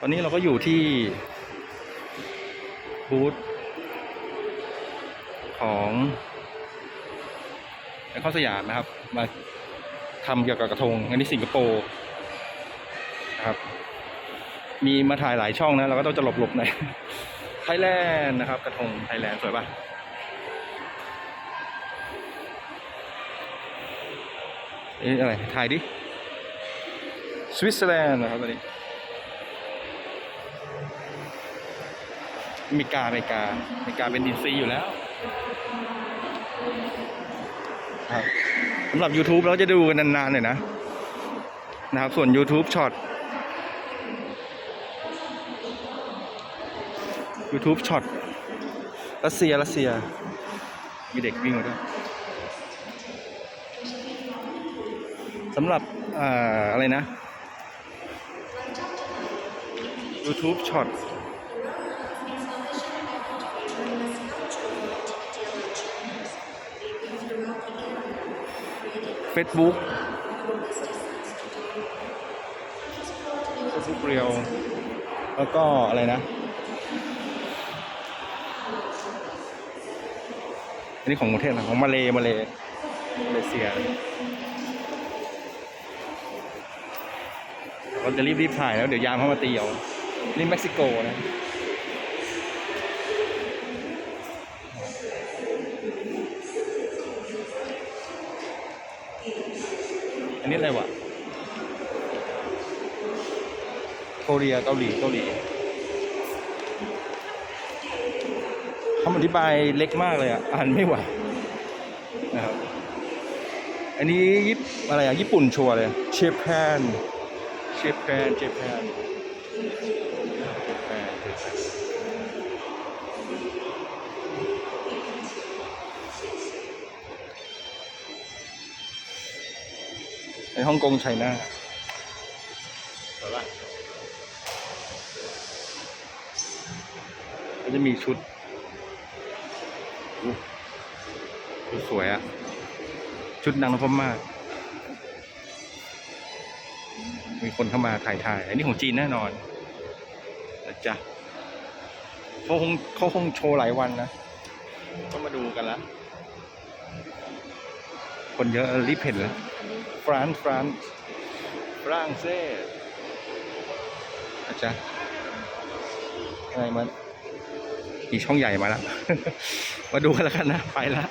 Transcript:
ตอนนี้เราก็อยู่ที่บูธของไอคอนสยามนะครับ มาทำเกี่ยวกับกระทง อันนี้สิงคโปร์นะครับ มีมาถ่ายหลายช่องนะ เราก็ต้องจะหลบๆหน่อยไทยแลนด์นะครับ กระทงไทยแลนด์สวยปะเอ๊ะอะไร ถ่ายดิ สวิตเซอร์แลนด์นะครับตอนนี้ อเมริกาอเมริกาอเมริกาเป็นดินซีอยู่แล้วครับสำหรับ YouTube เราจะดูกันนานๆหน่อยนะ นะครับ ส่วน YouTube ช็อต YouTube ช็อตรัสเซียรัสเซีย มีเด็กวิ่งมาด้วยสำหรับอ่าอะไรนะ YouTube ช็อต Facebook Facebook เรียวแล้วก็อะไรนะ อันนี้ของประเทศอะของมาเลมาเลมาเลเซียเราจะรีบๆถ่ายแล้ว เดี๋ยวยามเข้ามาตีเอานี่เม็กซิโกนะ นนี้อะไรวะเกาหลีเกาหลีเกาหลีคำอธิบายเล็กมากเลยอะ อ่านไม่ไหวนะครับ อันนี้ยิปอะไรอะ ญี่ปุ่นชัวร์เลยเชฟแพนเชฟแพนเชฟแพน ในฮ่องกงไชน่าก็จะมีชุดอู้ชุดสวยอะชุดนางนพมาศมีคนเข้ามาถ่ายถ่ายอันนี้ของจีนแน่นอนนะจ๊ะเขาคงเขาคงโชว์หลายวันนะก็มาดูกันละคนเยอะรีบเห็นแล้วฟ รานซ์ฟรานซ์ฝรั่งเศสอาจารย์อะไรมันมีช่องใหญ่มาแล้ว มาดูกันแล้วกันนะ ไปละ